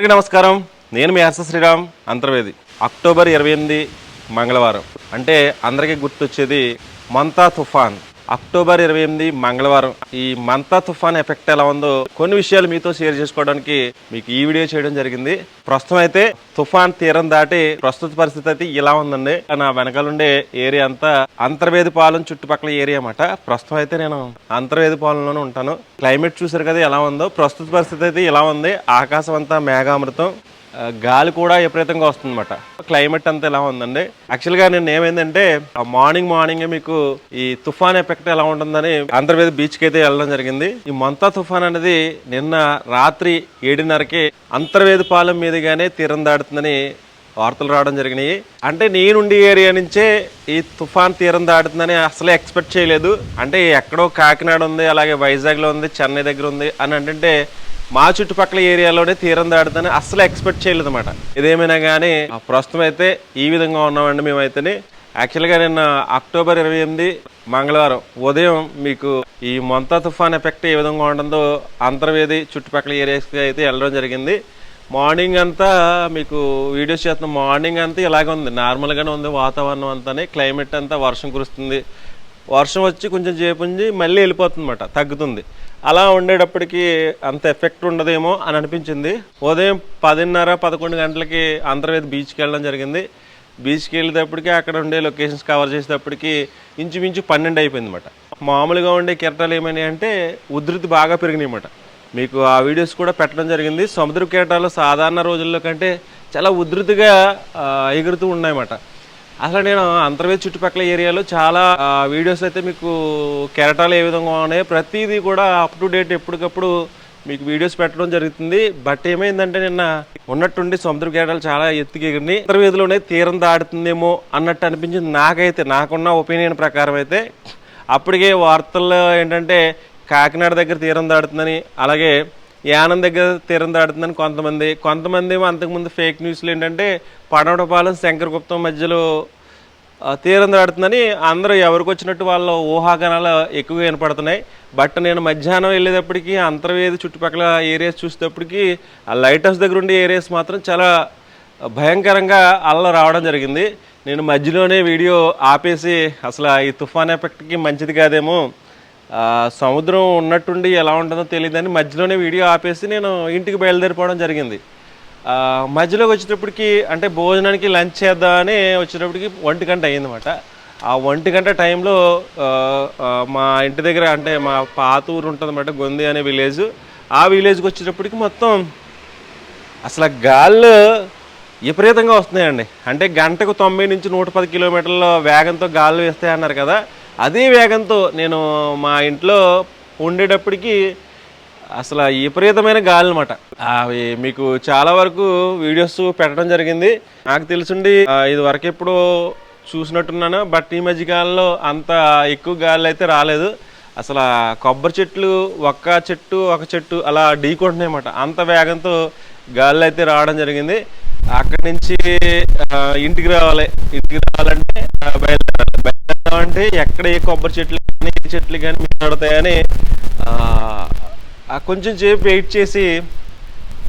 అందరికీ నమస్కారం. నేను మీ హర్ష శ్రీరామ్ అంతర్వేది. అక్టోబర్ ఇరవై ఎనిమిది మంగళవారం. అంటే అందరికీ గుర్తొచ్చేది మంతా తుఫాన్. అక్టోబర్ ఇరవై ఎనిమిది మంగళవారం. ఈ మంతా తుఫాన్ ఎఫెక్ట్ ఎలా ఉందో కొన్ని విషయాలు మీతో షేర్ చేసుకోవడానికి మీకు ఈ వీడియో చేయడం జరిగింది. ప్రస్తుతం అయితే తుఫాన్ తీరం దాటి ప్రస్తుత పరిస్థితి అయితే ఇలా ఉందండి. నా వెనకాల ఉండే ఏరియా అంతా అంతర్వేది పాలెం చుట్టుపక్కల ఏరియా అన్నమాట. ప్రస్తుతం అయితే నేను అంతర్వేది పాలెంలోనే ఉంటాను. క్లైమేట్ చూసారు కదా ఎలా ఉందో. ప్రస్తుత పరిస్థితి అయితే ఇలా ఉంది. ఆకాశం అంతా మేఘామృతం. గాలి కూడా విపరీతంగా వస్తుందన్నమాట. క్లైమేట్ అంతా ఎలా ఉందండి యాక్చువల్గా నేను ఏమైందంటే ఆ మార్నింగ్ మార్నింగ్ మీకు ఈ తుఫాన్ ఎఫెక్ట్ ఎలా ఉంటుందని ఆంధ్రప్రదేశ్ బీచ్కి అయితే వెళ్ళడం జరిగింది. ఈ మంతా తుఫాన్ అనేది నిన్న రాత్రి ఏడున్నరకి అంతర్వేది పాలెం మీదుగానే తీరం దాడుతుందని వార్తలు రావడం జరిగినాయి. అంటే నేనుండి ఏరియా నుంచే ఈ తుఫాన్ తీరం దాటుతుందని అసలే ఎక్స్పెక్ట్ చేయలేదు. అంటే ఎక్కడో కాకినాడ ఉంది అలాగే వైజాగ్లో ఉంది చెన్నై దగ్గర ఉంది అని అంటే మా చుట్టుపక్కల ఏరియాలోనే తీరం దాడుతుందని అస్సలు ఎక్స్పెక్ట్ చేయలేదు అనమాట ఇదేమైనా కానీ ప్రస్తుతం అయితే ఈ విధంగా ఉన్నామండి మేమైతేనే. యాక్చువల్గా నిన్న అక్టోబర్ ఇరవై ఎనిమిది మంగళవారం ఉదయం మీకు ఈ మొంతా తుఫాన్ ఎఫెక్ట్ ఏ విధంగా ఉంటుందో అంతర్వేది చుట్టుపక్కల ఏరియాస్కి అయితే వెళ్ళడం జరిగింది. మార్నింగ్ అంతా మీకు వీడియోస్ చేస్తున్న మార్నింగ్ అంతా ఇలాగే ఉంది. నార్మల్గానే ఉంది వాతావరణం అంతానే క్లైమేట్ అంతా వర్షం కురుస్తుంది. వర్షం వచ్చి కొంచెం చేపుంచి మళ్ళీ వెళ్ళిపోతుంది అనమాట తగ్గుతుంది. అలా ఉండేటప్పటికి అంత ఎఫెక్ట్ ఉండదేమో అని అనిపించింది. ఉదయం పదిన్నర పదకొండు గంటలకి అంతర్వేది బీచ్కి వెళ్ళడం జరిగింది. బీచ్కి వెళ్ళేటప్పటికి అక్కడ ఉండే లొకేషన్స్ కవర్ చేసేటప్పటికి ఇంచుమించు పన్నెండు అయిపోయింది అనమాట మామూలుగా ఉండే కెరటాలు ఏమైనాయి అంటే ఉధృతి బాగా పెరిగినాయి అన్నమాట మీకు ఆ వీడియోస్ కూడా పెట్టడం జరిగింది. సముద్ర కెరటాలు సాధారణ రోజుల్లో కంటే చాలా ఉధృతిగా ఎగురుతూ ఉన్నాయన్నమాట. అసలు నేను అంతర్వేది చుట్టుపక్కల ఏరియాలో చాలా వీడియోస్ అయితే మీకు కెరటాలు ఏ విధంగా ఉన్నాయి ప్రతిదీ కూడా అప్ టు డేట్ ఎప్పటికప్పుడు మీకు వీడియోస్ పెట్టడం జరుగుతుంది. బట్ ఏమైందంటే నిన్న ఉన్నట్టుండి సముద్ర కెరటాలు చాలా ఎత్తుకి ఎగిరిని అంతర్వేదిలోనే తీరం దాడుతుందేమో అన్నట్టు అనిపించింది. నాకైతే నాకున్న ఒపీనియన్ ప్రకారం అయితే అప్పటికే వార్తల్లో ఏంటంటే కాకినాడ దగ్గర తీరం దాడుతుందని అలాగే యానం దగ్గర తీరం దాడుతుందని కొంతమంది కొంతమంది ఏమో అంతకుముందు ఫేక్ న్యూస్లు ఏంటంటే పడవటపాలెం శంకరగుప్తం మధ్యలో తీరం దాడుతుందని అందరూ ఎవరికి వచ్చినట్టు వాళ్ళ ఊహాగానాలు ఎక్కువగా వినపడుతున్నాయి. బట్ నేను మధ్యాహ్నం వెళ్ళేటప్పటికి అంతర్వేది చుట్టుపక్కల ఏరియాస్ చూసేటప్పటికి ఆ లైట్ హౌస్ దగ్గర ఉండే ఏరియాస్ మాత్రం చాలా భయంకరంగా అల్ల రావడం జరిగింది. నేను మధ్యలోనే వీడియో ఆపేసి అసలు ఈ తుఫాన్ ఎఫెక్ట్కి మంచిది కాదేమో సముద్రం ఉన్నట్టుండి ఎలా ఉంటుందో తెలియదని మధ్యలోనే వీడియో ఆపేసి నేను ఇంటికి బయలుదేరిపోవడం జరిగింది. మధ్యలోకి వచ్చేటప్పటికి అంటే భోజనానికి లంచ్ చేద్దామని వచ్చేటప్పటికి ఒంటి గంట అయ్యిందన్నమాట. ఆ ఒంటి గంట టైంలో మా ఇంటి దగ్గర అంటే మా పాత ఊరు ఉంటుందన్నమాట గొంది అనే విలేజ్. ఆ విలేజ్కి వచ్చేటప్పటికి మొత్తం అసలు ఆ గాళ్ళు విపరీతంగా వస్తున్నాయండి. అంటే గంటకు తొంభై నుంచి నూట పది కిలోమీటర్ల వేగంతో గాళ్ళు వేస్తాయి అన్నారు కదా. అదే వేగంతో నేను మా ఇంట్లో ఉండేటప్పటికి అసలు విపరీతమైన గాలి అనమాట అవి మీకు చాలా వరకు వీడియోస్ పెట్టడం జరిగింది. నాకు తెలిసిండి ఇది వరకు ఎప్పుడు చూసినట్టున్నాను. బట్ ఈ మధ్యకాలంలో అంత ఎక్కువ గాలి అయితే రాలేదు. అసలు కొబ్బరి చెట్లు ఒక్క చెట్టు ఒక చెట్టు అలా ఢీకొంటున్నాయన్నమాట. అంత వేగంతో గాలి అయితే రావడం జరిగింది. అక్కడి నుంచి ఇంటికి రావాలి. ఇంటికి రావాలంటే అంటే ఎక్కడ ఏ కొబ్బరి చెట్లు కానీ ఏ చెట్లు కానీ మాట్లాడతాయని కొంచెం సేపు వెయిట్ చేసి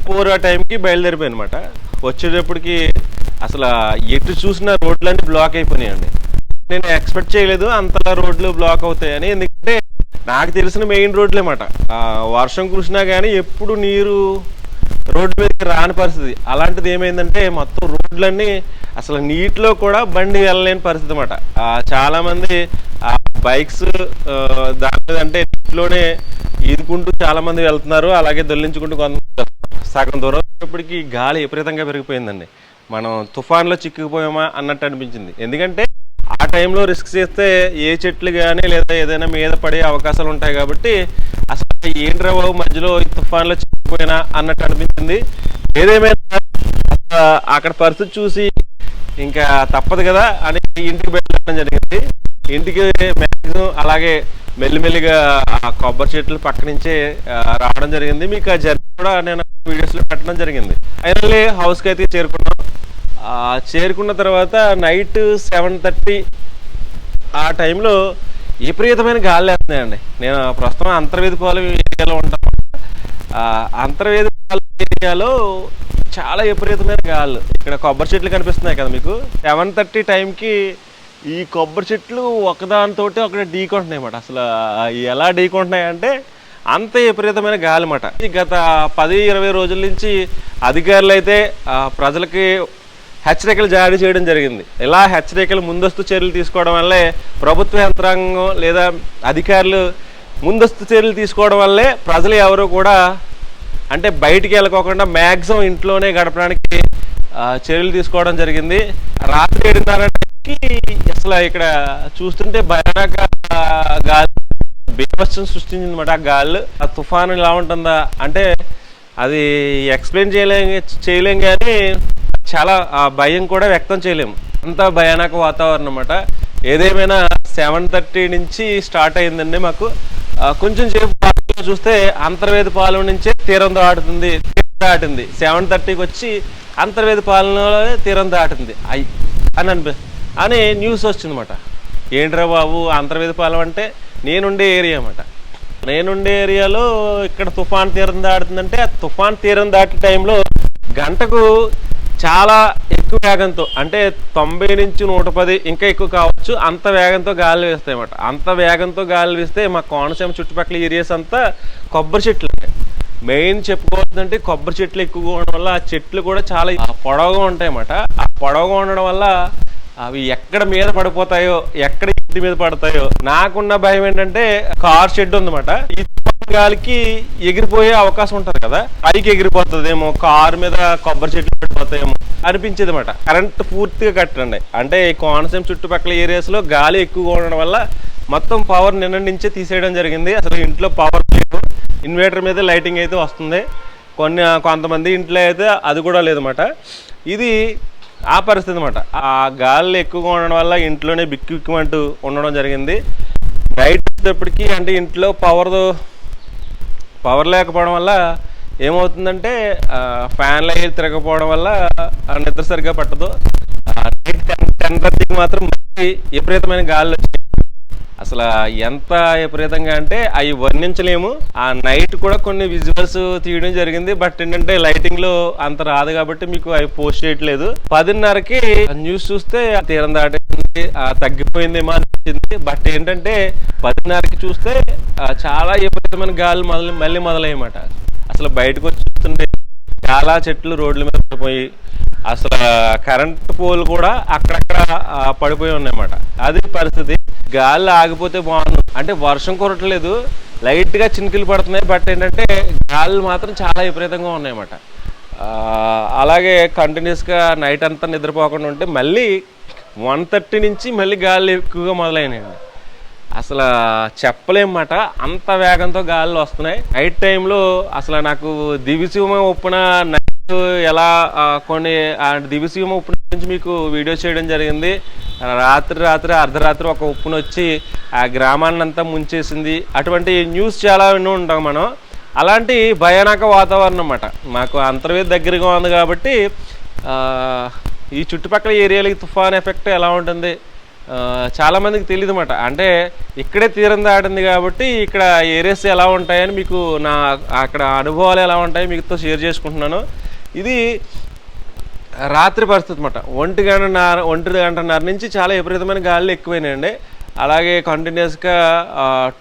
ఫోర్ ఆ టైంకి బయలుదేరిపోయాను అనమాట వచ్చేటప్పటికి అసలు ఎటు చూసినా రోడ్లన్నీ బ్లాక్ అయిపోయినాయండి. నేను ఎక్స్పెక్ట్ చేయలేదు అంతలా రోడ్లు బ్లాక్ అవుతాయని ఎందుకంటే నాకు తెలిసిన మెయిన్ రోడ్లే మాట. వర్షం కురిసినా కానీ ఎప్పుడు నీరు రోడ్డు మీదకి రాని పరిస్థితి. అలాంటిది ఏమైందంటే మొత్తం రోడ్లన్నీ అసలు నీటిలో కూడా బండి వెళ్ళలేని పరిస్థితి అనమాట చాలామంది ఆ బైక్స్ దాని మీద అంటే నీటిలోనే ఈదుకుంటూ చాలామంది వెళ్తున్నారు. అలాగే దొల్లించుకుంటూ కొంత సగం దూరం ఇప్పటికి గాలి విపరీతంగా పెరిగిపోయిందండి. మనం తుఫాన్లో చిక్కుకుపోయామా అన్నట్టు అనిపించింది. ఎందుకంటే ఆ టైంలో రిస్క్ చేస్తే ఏ చెట్లు కానీ లేదా ఏదైనా మీద పడే అవకాశాలు ఉంటాయి కాబట్టి ఏంట్రా బాబు మధ్యలో తుఫాన్లో చిక్కుపోయినా అన్నట్టు అనిపించింది. ఏదేమైనా అక్కడ పరిస్థితి చూసి ఇంకా తప్పదు కదా అని ఇంటికి వెళ్ళడం జరిగింది. ఇంటికి మ్యాక్సిమం అలాగే మెల్లిమెల్లిగా ఆ కొబ్బరి చెట్లు పక్క నుంచే రావడం జరిగింది. మీకు ఆ జర్నీ కూడా నేను వీడియోస్లో పెట్టడం జరిగింది. ఫైనల్లీ హౌస్కి అయితే చేరుకున్నాం. చేరుకున్న తర్వాత నైట్ సెవెన్ థర్టీ ఆ టైంలో విపరీతమైన గాలి వేస్తున్నాయండి నేను ప్రస్తుతం అంతర్వేది పాలెం ఏరియాలో ఉంటాను. అంతర్వేది పాలెం ఏరియాలో చాలా విపరీతమైన గాలు. ఇక్కడ కొబ్బరి చెట్లు కనిపిస్తున్నాయి కదా మీకు. సెవెన్ థర్టీ టైంకి ఈ కొబ్బరి చెట్లు ఒకదానితోటి ఒకటి ఢీకొంటున్నాయి అన్నమాట అసలు ఎలా ఢీకొంటున్నాయి అంటే అంత విపరీతమైన గాలి అన్నమాట. ఈ గత పది ఇరవై రోజుల నుంచి అధికారులు అయితే ప్రజలకి హెచ్చరికలు జారీ చేయడం జరిగింది. ఇలా హెచ్చరికలు ముందస్తు చర్యలు తీసుకోవడం వల్లే ప్రభుత్వ యంత్రాంగం లేదా అధికారులు ముందస్తు చర్యలు తీసుకోవడం వల్లే ప్రజలు ఎవరు కూడా అంటే బయటికి వెళ్ళకోకుండా మ్యాక్సిమం ఇంట్లోనే గడపడానికి చర్యలు తీసుకోవడం జరిగింది. రాత్రి ఏడున్నరకి అసలు ఇక్కడ చూస్తుంటే భయానక గాలి బీభత్సం సృష్టించింది అనమాట ఆ గాలి. ఆ తుఫాను ఇలా ఉంటుందా అంటే అది ఎక్స్ప్లెయిన్ చేయలేం చేయలేం కానీ చాలా ఆ భయం కూడా వ్యక్తం చేయలేము. అంత భయానక వాతావరణం అనమాట ఏదేమైనా సెవెన్ థర్టీ నుంచి స్టార్ట్ అయిందండి మాకు. కొంచెం సేపు చూస్తే అంతర్వేద పాలెం నుంచే తీరం దాటుతుంది తీరం దాటింది. సెవెన్ థర్టీకి వచ్చి అంతర్వేద పాలనలో తీరం దాటింది. అయి అని అనిపి అని న్యూస్ వచ్చిందన్నమాట ఏంట్రా బాబు అంతర్వేద పాలెం అంటే నేనుండే ఏరియా అన్నమాట. నేనుండే ఏరియాలో ఇక్కడ తుఫాన్ తీరం దాటుతుందంటే ఆ తుఫాన్ తీరం దాటే టైంలో గంటకు చాలా ఎక్కువ వేగంతో అంటే తొంభై నుంచి నూట పది ఇంకా ఎక్కువ కావచ్చు అంత వేగంతో గాలి వేస్తాయి అన్నమాట. అంత వేగంతో గాలి వేస్తే మా కోనసీమ చుట్టుపక్కల ఏరియాస్ అంతా కొబ్బరి చెట్లు మెయిన్ చెప్పుకోవద్దంటే కొబ్బరి చెట్లు ఎక్కువగా ఉండడం వల్ల ఆ చెట్లు కూడా చాలా పొడవుగా ఉంటాయి అన్నమాట. ఆ పొడవుగా ఉండడం వల్ల అవి ఎక్కడ మీద పడిపోతాయో ఎక్కడ ఇంటి మీద పడతాయో నాకున్న భయం ఏంటంటే కార్ షెడ్ ఉందన్నమాట. ఈ గాలికి ఎగిరిపోయే అవకాశం ఉంటుంది కదా. పైకి ఎగిరిపోతుందేమో కారు మీద కొబ్బరి చెట్లు పెట్టిపోతాయేమో అనిపించేది అనమాట కరెంట్ పూర్తిగా కట్టండి. అంటే ఈ కోనసీమ చుట్టుపక్కల ఏరియాస్లో గాలి ఎక్కువగా ఉండడం వల్ల మొత్తం పవర్ నిన్న నుంచే తీసేయడం జరిగింది. అసలు ఇంట్లో పవర్ లేదు. ఇన్వర్టర్ మీద లైటింగ్ అయితే వస్తుంది. కొన్ని కొంతమంది ఇంట్లో అయితే అది కూడా లేదన్నమాట. ఇది ఆ పరిస్థితి అనమాట ఆ గాలి ఎక్కువగా ఉండడం వల్ల ఇంట్లోనే బిక్కు బిక్కుమంటూ ఉండడం జరిగింది. నైట్ వచ్చేటప్పటికి అంటే ఇంట్లో పవర్ పవర్ లేకపోవడం వల్ల ఏమవుతుందంటే ఫ్యాన్లు అయ్యి తిరగకపోవడం వల్ల నిద్ర సరిగ్గా పట్టదు. నైట్ టెన్ టెన్ థర్టీకి మాత్రం మంచి విపరీతమైన గాలి అసలు ఎంత విపరీతంగా అంటే అవి వర్ణించలేము. ఆ నైట్ కూడా కొన్ని విజువల్స్ తీయడం జరిగింది. బట్ ఏంటంటే లైటింగ్లో అంత రాదు కాబట్టి మీకు అవి పోస్ట్ చేయట్లేదు. పదిన్నరకి న్యూస్ చూస్తే ఆ తీరం దాటేసింది తగ్గిపోయిందేమో అని వచ్చింది. బట్ ఏంటంటే పదిన్నరకి చూస్తే చాలా విపరీతమైన గాలి మొదలు మళ్ళీ మొదలయ్యమాట. అసలు బయటకు వచ్చి చాలా చెట్లు రోడ్ల మీద పడిపోయి అసలు కరెంట్ పోల్ కూడా అక్కడక్కడ పడిపోయి ఉన్నాయన్నమాట. అది పరిస్థితి. గాలి ఆగిపోతే బాగుంది అంటే వర్షం కురట్లేదు. లైట్గా చినుకులు పడుతున్నాయి. బట్ ఏంటంటే గాలి మాత్రం చాలా విపరీతంగా ఉన్నాయన్నమాట. అలాగే కంటిన్యూస్గా నైట్ అంతా నిద్రపోకుండా ఉంటే మళ్ళీ వన్ థర్టీ నుంచి మళ్ళీ గాలి ఎక్కువగా మొదలైనాయండి. అసలు చెప్పలేమాట అంత వేగంతో గాలులు వస్తున్నాయి. నైట్ టైంలో అసలు నాకు దివిసీమ ఉప్పున నైట్ ఎలా కొన్ని దివిసీమ ఉప్పున గురించి మీకు వీడియో చేయడం జరిగింది. రాత్రి రాత్రి అర్ధరాత్రి ఒక ఉప్పును వచ్చి ఆ గ్రామాన్ని అంతా ముంచేసింది. అటువంటి న్యూస్ చాలా విని ఉంటాం మనం. అలాంటి భయానక వాతావరణం అన్నమాట. మాకు అంతర్వేది దగ్గరగా ఉంది కాబట్టి ఈ చుట్టుపక్కల ఏరియాలకి తుఫాన్ ఎఫెక్ట్ ఎలా ఉంటుంది? చాలామందికి తెలియదు అన్నమాట అంటే ఇక్కడే తీరం దాటింది కాబట్టి ఇక్కడ ఏరియాస్ ఎలా ఉంటాయని మీకు నా అక్కడ అనుభవాలు ఎలా ఉంటాయో మీతో షేర్ చేసుకుంటున్నాను. ఇది రాత్రి పరిస్థితి అనమాట ఒంటి గంటన్నర ఒంటి గంటన్నర నుంచి చాలా విపరీతమైన గాలులు ఎక్కువైనాయండి. అలాగే కంటిన్యూస్గా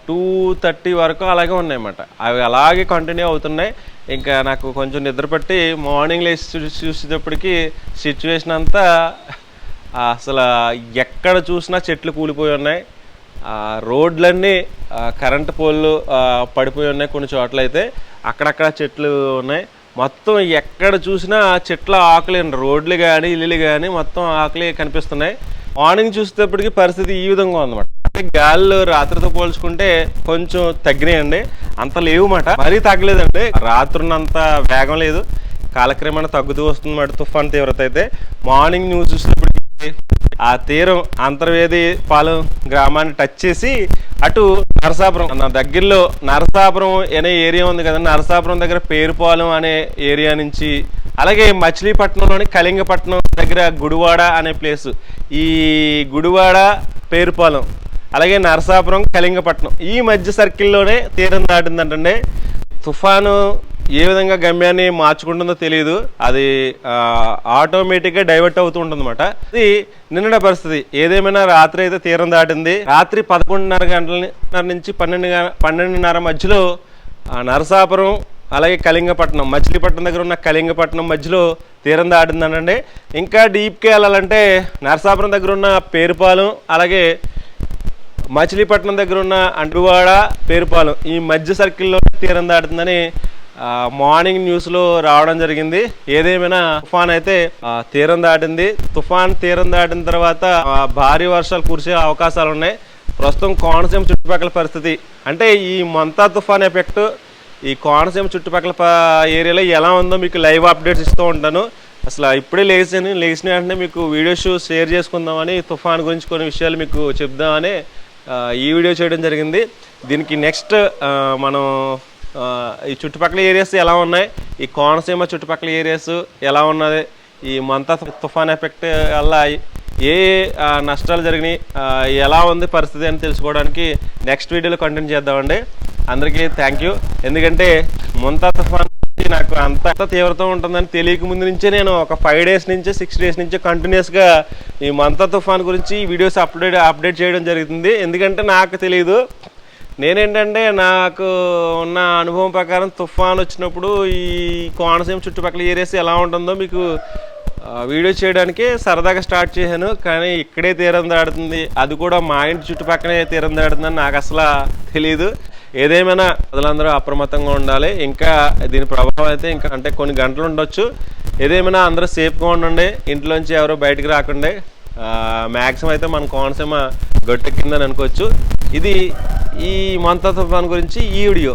టూ థర్టీ వరకు అలాగే ఉన్నాయన్నమాట. అవి అలాగే కంటిన్యూ అవుతున్నాయి. ఇంకా నాకు కొంచెం నిద్ర పట్టి మార్నింగ్ లేచి చూసేటప్పటికి సిచ్యువేషన్ అంతా అసలు ఎక్కడ చూసినా చెట్లు కూలిపోయి ఉన్నాయి. రోడ్లన్నీ కరెంటు పోల్లు పడిపోయి ఉన్నాయి కొన్ని చోట్ల అయితే అక్కడక్కడ చెట్లు ఉన్నాయి. మొత్తం ఎక్కడ చూసినా చెట్ల ఆకులే రోడ్లు కానీ ఇల్లులు కానీ మొత్తం ఆకులే కనిపిస్తున్నాయి. మార్నింగ్ చూసేటప్పటికి పరిస్థితి ఈ విధంగా ఉందన్నమాట. అంటే గాల్లో రాత్రితో పోల్చుకుంటే కొంచెం తగ్గినాయండి. అంత లేవుమాట మరీ తగ్గలేదండి. రాత్రున్నంత వేగం లేదు. కాలక్రమేణా తగ్గుతూ వస్తుంది మాట తుఫాన్ తీవ్రత అయితే. మార్నింగ్ న్యూస్ చూసినప్పటికి ఆ తీరం అంతర్వేది పాలెం గ్రామాన్ని టచ్ చేసి అటు నరసాపురం. నా దగ్గరలో నరసాపురం అనే ఏరియా ఉంది కదా నరసాపురం దగ్గర పేరుపాలెం అనే ఏరియా నుంచి అలాగే మచిలీపట్నంలోని కళింగపట్నం దగ్గర గుడివాడ అనే ప్లేస్ ఈ గుడివాడ పేరుపాలెం అలాగే నరసాపురం కళింగపట్నం. ఈ మధ్య సర్కిల్లోనే తీరం దాటిందంటే తుఫాను ఏ విధంగా గమ్యాన్ని మార్చుకుంటుందో తెలియదు అది ఆటోమేటిక్గా డైవర్ట్ అవుతూ ఉంటుందన్నమాట ఇది నిన్నటి పరిస్థితి. ఏదేమైనా రాత్రి అయితే తీరం దాటింది. రాత్రి పదకొండున్నర గంటల నుంచి పన్నెండు పన్నెండున్నర మధ్యలో నరసాపురం అలాగే కళింగపట్నం మచిలీపట్నం దగ్గర ఉన్న కళింగపట్నం మధ్యలో తీరం దాటిందనండి. ఇంకా డీప్కి వెళ్ళాలంటే నరసాపురం దగ్గర ఉన్న పేరుపాలెం అలాగే మచిలీపట్నం దగ్గర ఉన్న అంటువాడ పేరుపాలెం ఈ మధ్య సర్కిల్లో తీరం దాటుతుందని మార్నింగ్ న్యూస్లో రావడం జరిగింది. ఏదేమైనా తుఫాన్ అయితే తీరం దాటింది. తుఫాన్ తీరం దాటిన తర్వాత భారీ వర్షాలు కురిసే అవకాశాలు ఉన్నాయి ప్రస్తుతం కోనసీమ చుట్టుపక్కల పరిస్థితి అంటే ఈ మంతా తుఫాన్ ఎఫెక్ట్ ఈ కోనసీమ చుట్టుపక్కల ఏరియాలో ఎలా ఉందో మీకు లైవ్ అప్డేట్స్ ఇస్తూ ఉంటాను. అసలు ఇప్పుడే లేచాను లేచిన వెంటనే మీకు వీడియోస్ షేర్ చేసుకుందామని తుఫాన్ గురించి కొన్ని విషయాలు మీకు చెప్దామని ఈ వీడియో చేయడం జరిగింది. దీనికి నెక్స్ట్ మనం ఈ చుట్టుపక్కల ఏరియాస్ ఎలా ఉన్నాయి ఈ కోనసీమ చుట్టుపక్కల ఏరియాస్ ఎలా ఉన్నది ఈ మంతా తుఫాన్ ఎఫెక్ట్ వల్ల ఏ నష్టాలు జరిగినాయి ఎలా ఉంది పరిస్థితి అని తెలుసుకోవడానికి నెక్స్ట్ వీడియోలో కంటిన్యూ చేద్దామండి. అందరికీ థ్యాంక్ యూ ఎందుకంటే ముంతా తుఫాన్ నాకు అంత తీవ్రత ఉంటుందని తెలియక ముందు నుంచే నేను ఒక ఫైవ్ డేస్ నుంచి సిక్స్ డేస్ నుంచి కంటిన్యూస్గా ఈ మంతా తుఫాన్ గురించి వీడియోస్ అప్డేట్ అప్డేట్ చేయడం జరుగుతుంది. ఎందుకంటే నాకు తెలియదు నేనేంటంటే నాకు ఉన్న అనుభవం ప్రకారం తుఫాన్ వచ్చినప్పుడు ఈ కోనసీమ చుట్టుపక్కల ఏరియాస్ ఎలా ఉంటుందో మీకు వీడియో చేయడానికి సరదాగా స్టార్ట్ చేశాను. కానీ ఇక్కడే తీరం దాడుతుంది అది కూడా మా ఇంటి చుట్టుపక్కనే తీరం దాడుతుందని నాకు అసలు తెలియదు ఏదేమైనా ప్రజలందరూ అప్రమత్తంగా ఉండాలి. ఇంకా దీని ప్రభావం అయితే ఇంకా అంటే కొన్ని గంటలు ఉండొచ్చు. ఏదేమైనా అందరూ సేఫ్గా ఉండండి. ఇంట్లోంచి ఎవరు బయటకు రాకుండే. మ్యాక్సిమం అయితే మన కోనసీమ గట్టెక్కిందని అనుకోవచ్చు. ఇది ఈ మంతా గురించి ఈ వీడియో.